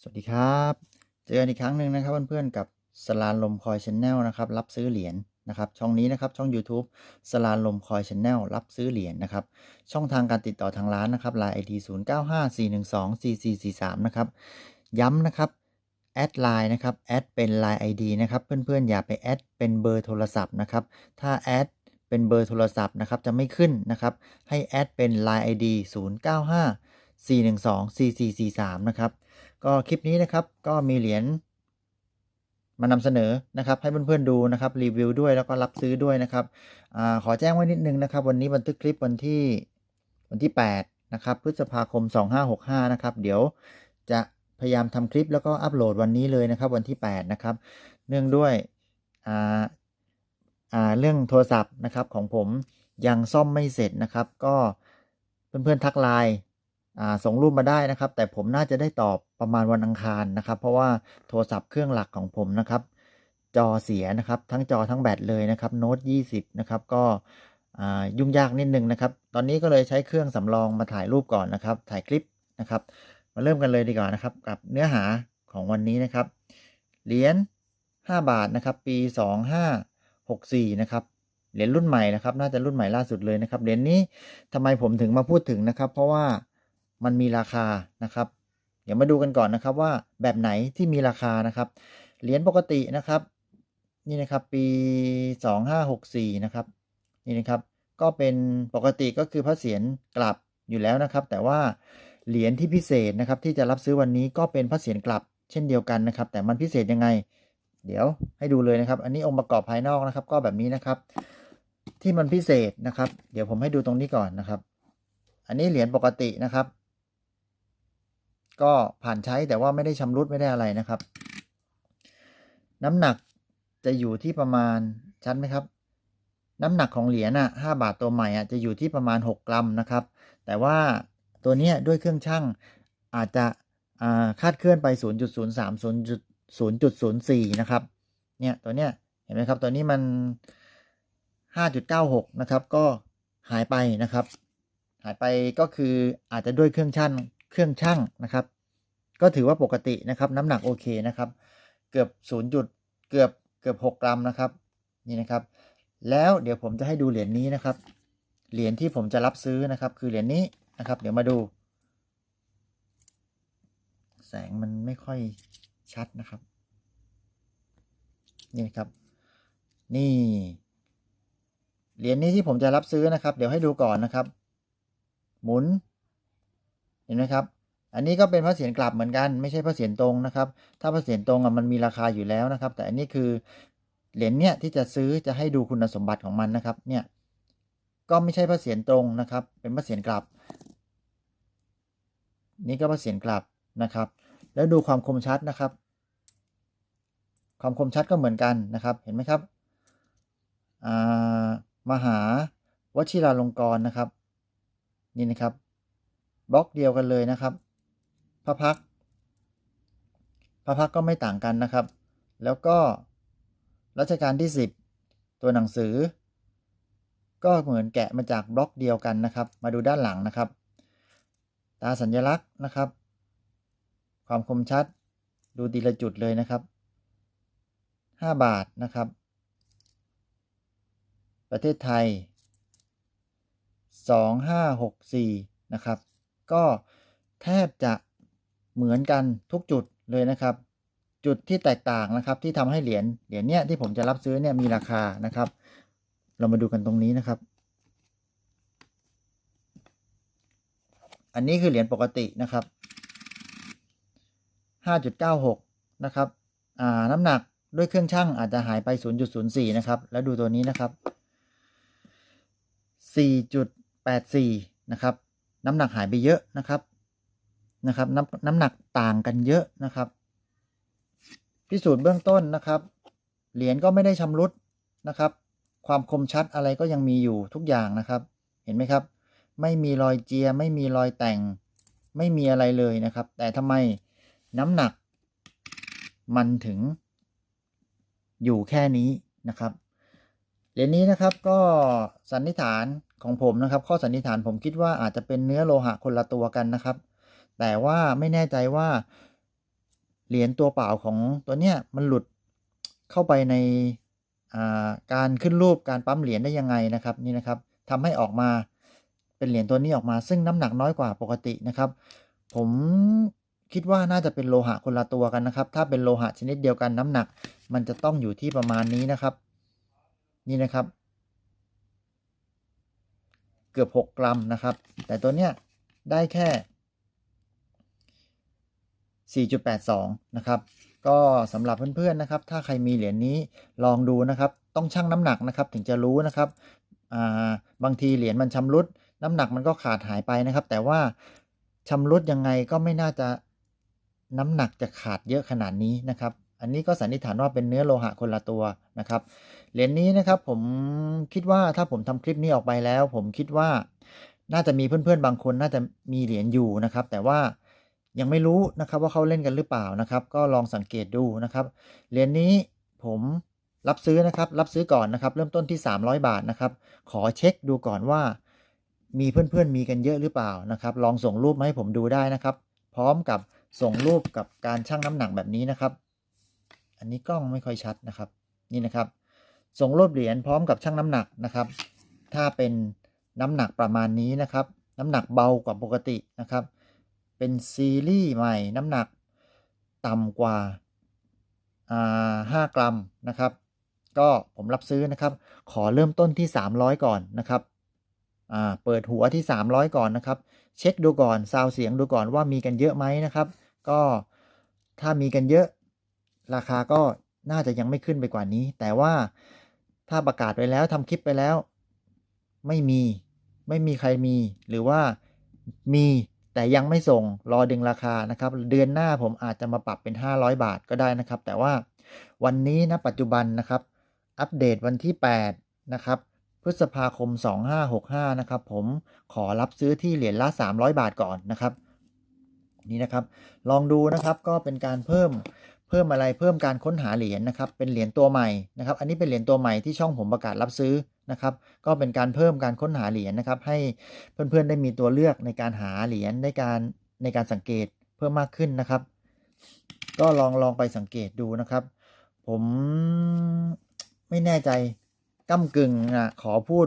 สวัสดีครับ เจอกันอีกครั้งหนึ่งนะครับเพื่อนๆกับสลานลมคอยชแนลนะครับรับซื้อเหรียญนะครับช่องนี้นะครับช่อง YouTube สลานลมคอยชแนลรับซื้อเหรียญนะครับช่องทางการติดต่อทางร้านนะครับ Line ID 0 9 5 4 1 2 4 4 4 3นะครับย้ำนะครับแอดไลน์นะครับแอดเป็น Line ID นะครับเพื่อนๆอย่าไปแอดเป็นเบอร์โทรศัพท์นะครับถ้าแอดเป็นเบอร์โทรศัพท์นะครับจะไม่ขึ้นนะครับให้แอดเป็น Line ID 0 9 5 4 1 2 4 4 4 3นะครับ ก็คลิปนี้นะครับก็มีเหรียญมานำเสนอนะครับ ให้เพื่อนๆดูนะครับรีวิวด้วยแล้วก็รับซื้อด้วยนะครับอขอแจ้งไว้นิดนึงนะครับ วันนี้บันทึกคลิปวันที่วันที่ 8 นะครับ พฤษภาคม 2565 นะครับ เดี๋ยวจะพยายามทำคลิปแล้วก็อัปโหลดวันนี้เลยนะครับ วันที่ 8 นะครับ เนื่องด้วยเรื่องโทรศัพท์นะครับของผมยังซ่อมไม่เสร็จนะครับ ก็เพื่อนๆทักไลน์ ส่งรูปมาได้นะครับ แต่ผมน่าจะได้ตอบประมาณวันอังคารนะครับ เพราะว่าโทรศัพท์เครื่องหลักของผมนะครับ จอเสียนะครับ ทั้งจอทั้งแบตเลยนะครับโน้ต20 นะครับ ก็ยุ่งยากนิดนึงนะครับ ตอนนี้ก็เลยใช้เครื่องสำรองมาถ่ายรูปก่อนนะครับ ถ่ายคลิปนะครับ มาเริ่มกันเลยดีกว่านะครับ กับเนื้อหาของวันนี้นะครับ เหรียญ5บาทนะครับ ปี 2564 นะครับเหรียญรุ่นใหม่นะครับ น่าจะรุ่นใหม่ล่าสุดเลยนะครับเหรียญนี้ทำไมผมถึงมาพูดถึงนะครับ เพราะว่า มันมีราคานะครับ เดี๋ยวมาดูกันก่อนนะครับว่าแบบไหนที่มีราคานะครับ เหรียญปกตินะครับ นี่นะครับปี 2564 นะครับ นี่นะครับ ก็เป็นปกติก็คือพระเศียรกลับอยู่แล้วนะครับ แต่ว่าเหรียญที่พิเศษนะครับ ที่จะรับซื้อวันนี้ก็เป็นพระเศียรกลับ เช่นเดียวกันนะครับ แต่มันพิเศษยังไง เดี๋ยวให้ดูเลยนะครับ อันนี้องค์ประกอบภายนอกนะครับ ก็แบบนี้นะครับ ที่มันพิเศษนะครับ เดี๋ยวผมให้ดูตรงนี้ก่อนนะครับ อันนี้เหรียญปกตินะครับ ก็ผ่านใช้แต่ว่าไม่ได้ชำรุดไม่ได้อะไรนะครับ น้ำหนักจะอยู่ที่ประมาณชัดไหมครับ น้ำหนักของเหรียญอะห้าบาทตัวใหม่อะจะอยู่ที่ประมาณ 6 กรัมนะครับ แต่ว่าตัวนี้ด้วยเครื่องช่างอาจจะคาดเคลื่อนไป 0.03 0.04 นะครับ เนี่ยตัวเนี้ยเห็นไหมครับตัวนี้มัน 5.96 นะครับ ก็หายไปนะครับ หายไปก็คืออาจจะด้วยเครื่องช่าง เครื่องช่างนะครับ ก็ถือว่าปกตินะครับ น้ำหนักโอเคนะครับ เกือบ0จุดเกือบเกือบ 6 กรัมนะครับนี่นะครับ แล้วเดี๋ยวผมจะให้ดูเหรียญนี้นะครับ เหรียญที่ผมจะรับซื้อนะครับ คือเหรียญนี้นะครับ เดี๋ยวมาดู แสงมันไม่ค่อยชัดนะครับ นี่นะครับ นี่เหรียญนี้ที่ผมจะรับซื้อนะครับ เดี๋ยวให้ดูก่อนนะครับ หมุน เห็นไหมครับ อันนี้ก็เป็นพระเศียรกลับเหมือนกัน ไม่ใช่พระเศียรตรงนะครับ ถ้าพระเศียรตรงอะมันมีราคาอยู่แล้วนะครับ แต่อันนี้คือเหรียญเนี้ยที่จะซื้อจะให้ดูคุณสมบัติของมันนะครับ เนี่ยก็ไม่ใช่พระเศียรตรงนะครับ เป็นพระเศียรกลับ นี่ก็พระเศียรกลับนะครับ แล้วดูความคมชัดนะครับ ความคมชัดก็เหมือนกันนะครับ เห็นไหมครับมหาวชิราลงกรณ์นะครับ นี่นะครับ บล็อกเดียวกันเลยนะครับ พระพักพระพักก็ไม่ต่างกันนะครับ แล้วก็รัชกาลที่ 10 ตัวหนังสือ ก็เหมือนแกะมาจากบล็อกเดียวกันนะครับ มาดูด้านหลังนะครับ ตาสัญลักษณ์นะครับ ความคมชัดดูดีละจุดเลยนะครับ 5 บาทนะครับ ประเทศไทย 2564 นะครับ ก็แทบจะเหมือนกันทุกจุดเลยนะครับ จุดที่แตกต่างนะครับ ที่ทำให้เหรียญเหรียญเนี้ยที่ผมจะรับซื้อเนี่ยมีราคานะครับ เรามาดูกันตรงนี้นะครับ อันนี้คือเหรียญปกตินะครับ5.96 นะครับ อ่า น้ำหนักด้วยเครื่องช่างอาจจะหายไป 0.04 นะครับ แล้วดูตัวนี้นะครับ 4.84 นะครับ น้ำหนักหายไปเยอะนะครับนะครับน้ำน้ำหนักต่างกันเยอะนะครับ พิสูจน์เบื้องต้นนะครับ เหรียญก็ไม่ได้ชำรุดนะครับ ความคมชัดอะไรก็ยังมีอยู่ทุกอย่างนะครับ เห็นไหมครับ ไม่มีรอยเจียไม่มีรอยแต่ง ไม่มีอะไรเลยนะครับ แต่ทำไมน้ำหนักมันถึงอยู่แค่นี้นะครับเหรียญนี้นะครับก็สันนิษฐาน ของผมนะครับ ข้อสันนิษฐานผมคิดว่าอาจจะเป็นเนื้อโลหะคนละตัวกันนะครับ แต่ว่าไม่แน่ใจว่า เหรียญตัวเปล่าของตัวเนี้ยมันหลุดเข้าไปในาการขึ้นรูปการปั๊มเหรียญได้ยังไงนะครับนี่นะครับทำให้ออกมาเป็นเหรียญตัวนี้ออกมา ซึ่งน้ำหนักน้อยกว่าปกตินะครับ ผมคิดว่าน่าจะเป็นโลหะคนละตัวกันนะครับ ถ้าเป็นโลหะชนิดเดียวกันน้ำหนัก มันจะต้องอยู่ที่ประมาณนี้นะครับ นี่นะครับ เกือบ 6 กรัมนะครับ แต่ตัวเนี้ยได้แค่ 4.82 นะครับ ก็สำหรับเพื่อนๆนะครับ ถ้าใครมีเหรียญนี้ลองดูนะครับ ต้องชั่งน้ำหนักนะครับถึงจะรู้นะครับาบางทีเหรียญมันชำรุด น้ำหนักมันก็ขาดหายไปนะครับ แต่ว่าชำรุดยังไงก็ไม่น่าจะน้ำหนักจะขาดเยอะขนาดนี้นะครับ อันนี้ก็สันนิษฐานว่าเป็นเนื้อโลหะคนละตัวนะครับ เหรียญนี้นะครับผมคิดว่าถ้าผมทำคลิปนี้ออกไปแล้ว ผมคิดว่าน่าจะมีเพื่อนๆบางคนน่าจะมีเหรียญอยู่นะครับ แต่ว่ายังไม่รู้นะครับว่าเขาเล่นกันหรือเปล่านะครับ ก็ลองสังเกตดูนะครับเหรียญนี้ผมรับซื้อนะครับ รับซื้อก่อนนะครับ เริ่มต้นที่ 300 บาทนะครับ ขอเช็คดูก่อนว่า มีเพื่อนๆมีกันเยอะหรือเปล่านะครับ ลองส่งรูปมาให้ผมดูได้นะครับ พร้อมกับส่งรูปกับการชั่งน้ำหนักแบบนี้นะครับ อันนี้กล้องไม่ค่อยชัดนะครับ นี่นะครับ ส่งรูปเหรียญพร้อมกับชั่งน้ำหนักนะครับ ถ้าเป็นน้ำหนักประมาณนี้นะครับ น้ำหนักเบากว่าปกตินะครับ เป็นซีรีส์ใหม่น้ำหนักต่ำกว่าา5กรัมนะครับ ก็ผมรับซื้อนะครับ ขอเริ่มต้นที่ 300 ก่อนนะครับเปิดหัวที่ 300 ก่อนนะครับ เช็คดูก่อนซาวเสียงดูก่อนว่ามีกันเยอะไหมนะครับ ก็ถ้ามีกันเยอะ ราคาก็น่าจะยังไม่ขึ้นไปกว่านี้ แต่ว่า ถ้าประกาศไปแล้วทำคลิปไปแล้ว ไม่มี ไม่มีใครมี หรือว่ามีแต่ยังไม่ส่งรอดึงราคานะครับ เดือนหน้าผมอาจจะมาปรับเป็น 500 บาทก็ได้นะครับ แต่ว่าวันนี้นะปัจจุบันนะครับ อัปเดตวันที่ 8 นะครับ พฤษภาคม 2565 นะครับ ผมขอรับซื้อที่เหรียญละ 300 บาทก่อนนะครับ นี่นะครับ ลองดูนะครับก็เป็นการเพิ่ม พิ่มอะไรเพิ่มการค้นหาเหรียญนะครับเป็นเหรียญตัวใหม่นะครับ อันนี้เป็นเหรียญตัวใหม่ที่ช่องผมประกาศรับซื้อนะครับ ก็เป็นการเพิ่มการค้นหาเหรียญนะครับ ให้เพื่อนๆได้มีตัวเลือกในการหาเหรียญในการในการสังเกตเพิ่มมากขึ้นนะครับ ก็ลองลองไปสังเกตดูนะครับ ผมไม่แน่ใจก้ากึ่งอะขอพูด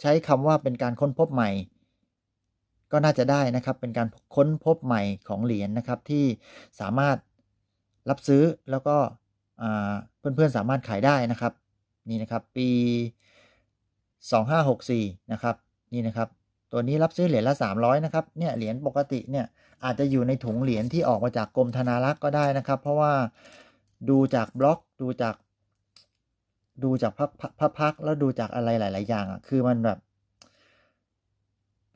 ใช้คำว่าเป็นการค้นพบใหม่ ก็น่าจะได้นะครับ เป็นการค้นพบใหม่ของเหรียญนะครับที่สามารถ รับซื้อแล้วก็เพื่อนๆสามารถขายได้นะครับ นี่นะครับปี 2564 นะครับ นี่นะครับ ตัวนี้รับซื้อเหรียญละ 300 นะครับเนี่ยเหรียญปกติเนี่ยอาจจะอยู่ในถุงเหรียญที่ออกมาจากกรมธนารักษ์ก็ได้นะครับ เพราะว่าดูจากบล็อกดูจาก ดูจากพักพักพักแล้วดูจากอะไรหลาย ๆ อย่างอะคือมันแบบ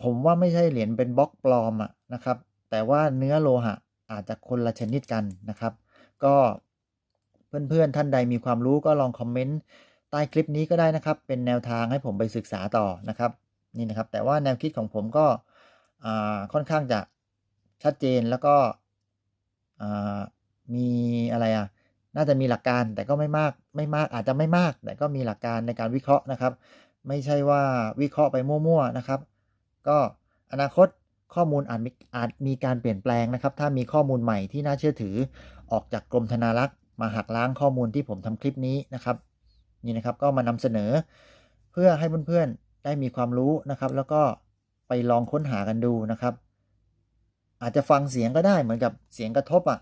ผมว่าไม่ใช่เหรียญเป็นบล็อกปลอมอะนะครับ แต่ว่าเนื้อโลหะอาจจะคนละชนิดกันนะครับ ก็เพื่อนๆท่านใดมีความรู้ก็ลองคอมเมนต์ใต้คลิปนี้ก็ได้นะครับ เป็นแนวทางให้ผมไปศึกษาต่อนะครับนี่นะครับ แต่ว่าแนวคิดของผมก็ค่อนข้างจะชัดเจนแล้วก็มีอะไรอะน่าจะมีหลักการแต่ก็ไม่มากไม่มากอาจจะไม่มาก แต่ก็มีหลักการในการวิเคราะห์นะครับ ไม่ใช่ว่าวิเคราะห์ไปมั่วๆนะครับ ก็อนาคต ข้อมูลอาจมีอาจมีการเปลี่ยนแปลงนะครับ ถ้ามีข้อมูลใหม่ที่น่าเชื่อถือ ออกจากกรมธนารักษ์มาหักล้างข้อมูลที่ผมทำคลิปนี้นะครับ นี่นะครับก็มานำเสนอ เพื่อให้เพื่อนๆได้มีความรู้นะครับ แล้วก็ไปลองค้นหากันดูนะครับ อาจจะฟังเสียงก็ได้เหมือนกับเสียงกระทบอะ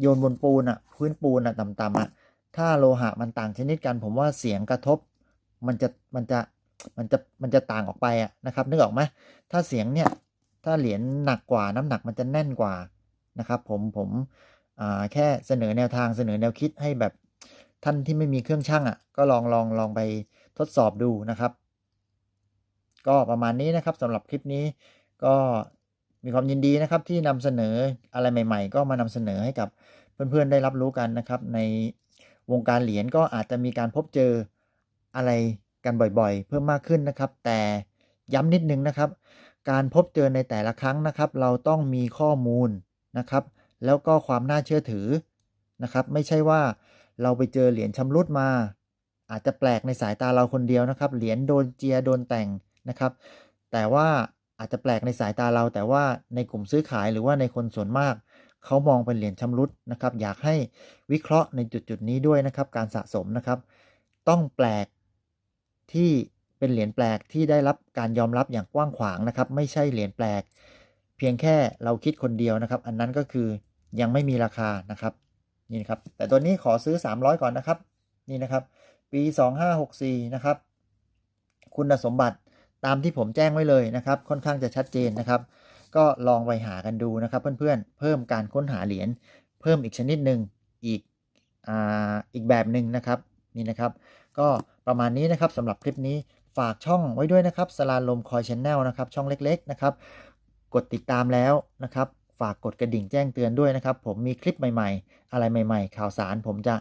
โยนบนปูนอะพื้นปูนอะต่ำๆอะถ้าโลหะมันต่างชนิดกัน ผมว่าเสียงกระทบ มันจะมันจะ มันจะมันจะต่างออกไปอะนะครับ นึกออกไหมถ้าเสียงเนี่ยถ้าเหรียญหนักกว่าน้ำหนักมันจะแน่นกว่านะครับผมผมแค่เสนอแนวทางเสนอแนวคิดให้แบบท่านที่ไม่มีเครื่องช่างอะก็ลองลองลองไปทดสอบดูนะครับ ก็ประมาณนี้นะครับสำหรับคลิปนี้ก็มีความยินดีนะครับที่นำเสนออะไรใหม่ ๆ ก็มานำเสนอให้กับเพื่อนๆได้รับรู้กันนะครับ ในวงการเหรียญก็อาจจะมีการพบเจออะไร กันบ่อยๆ เพิ่มมากขึ้นนะครับ แต่ย้ำนิดนึงนะครับ การพบเจอในแต่ละครั้งนะครับ เราต้องมีข้อมูลนะครับ แล้วก็ความน่าเชื่อถือนะครับ ไม่ใช่ว่าเราไปเจอเหรียญชำรุดมา อาจจะแปลกในสายตาเราคนเดียวนะครับ เหรียญโดนเจียโดนแต่งนะครับ แต่ว่าอาจจะแปลกในสายตาเรา แต่ว่าในกลุ่มซื้อขายหรือว่าในคนส่วนมากเขามองเป็นเหรียญชำรุดนะครับ อยากให้วิเคราะห์ในจุดๆนี้ด้วยนะครับ การสะสมนะครับ ต้องแปลก ที่เป็นเหรียญแปลกที่ได้รับการยอมรับอย่างกว้างขวางนะครับ ไม่ใช่เหรียญแปลก เพียงแค่เราคิดคนเดียวนะครับ อันนั้นก็คือยังไม่มีราคานะครับนี่นะครับ แต่ตัวนี้ขอซื้อ 300 ก่อนนะครับ นี่นะครับ ปี 2564 นะครับ คุณสมบัติตามที่ผมแจ้งไว้เลยนะครับ ค่อนข้างจะชัดเจนนะครับ ก็ลองไปหากันดูนะครับ เพื่อนๆ เพิ่มการค้นหาเหรียญเพิ่มอีกชนิดหนึ่งอีกอ่าอีกแบบหนึ่งนะครับ นี่นะครับ ก็ประมาณนี้นะครับสำหรับคลิปนี้ฝากช่องไว้ด้วยนะครับสลาลมคอยชแนลนะครับ ช่องเล็ก ๆ นะครับ กดติดตามแล้วนะครับ ฝากกดกระดิ่งแจ้งเตือนด้วยนะครับ ผมมีคลิปใหม่ๆ อะไรใหม่ๆ ข่าวสารผมจะ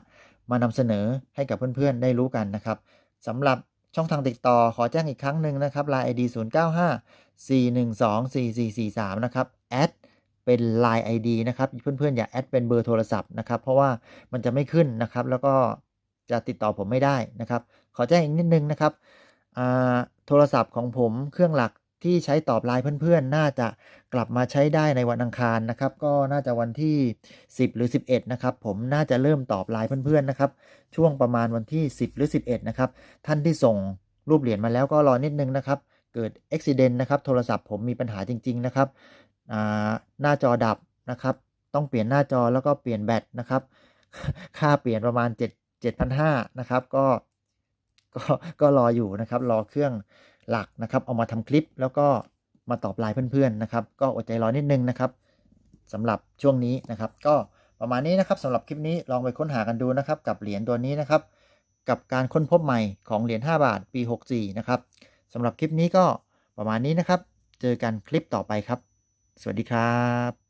มานำเสนอให้กับเพื่อนๆได้รู้กันนะครับสำหรับช่องทางติดต่อขอแจ้งอีกครั้งหนึ่งนะครับ Line ID 0 9 5 4 1 2 4 4 4 3นะครับแอดเป็น Line ID นะครับ เพื่อนๆ อย่าแอดเป็นเบอร์โทรศัพท์นะครับ เพราะว่ามันจะไม่ขึ้นนะครับ แล้วก็ จะติดต่อผมไม่ได้นะครับ ขอแจ้งอีกนิดนึงนะครับโทรศัพท์ของผมเครื่องหลักที่ใช้ตอบไลน์เพื่อนๆ น่าจะกลับมาใช้ได้ในวันอังคารนะครับ ก็น่าจะวันที่ 10 หรือ 11 นะครับ ผมน่าจะเริ่มตอบไลน์เพื่อนๆ นะครับ ช่วงประมาณวันที่ 10 หรือ 11 นะครับ ท่านที่ส่งรูปเหรียญมาแล้วก็รอนิดนึงนะครับ เกิดอุบิเหตุนะครับ โทรศัพท์ผมมีปัญหาจริง ๆ นะครับหน้าจอดับนะครับ ต้องเปลี่ยนหน้าจอแล้วก็เปลี่ยนแบตนะครับ ค่าเปลี่ยนประมาณ 7 7,500นะครับก็ก็ก็รออยู่นะครับ รอเครื่องหลักนะครับ เอามาทำคลิปแล้วก็มาตอบไลน์เพื่อนๆนะครับ ก็อดใจรอนิดนึงนะครับสำหรับช่วงนี้นะครับ ก็ประมาณนี้นะครับสำหรับคลิปนี้ลองไปค้นหากันดูนะครับ กับเหรียญตัวนี้นะครับ กับการค้นพบใหม่ของเหรียญ5บาทปี 64 นะครับสำหรับคลิปนี้ก็ประมาณนี้นะครับ เจอกันคลิปต่อไปครับ สวัสดีครับ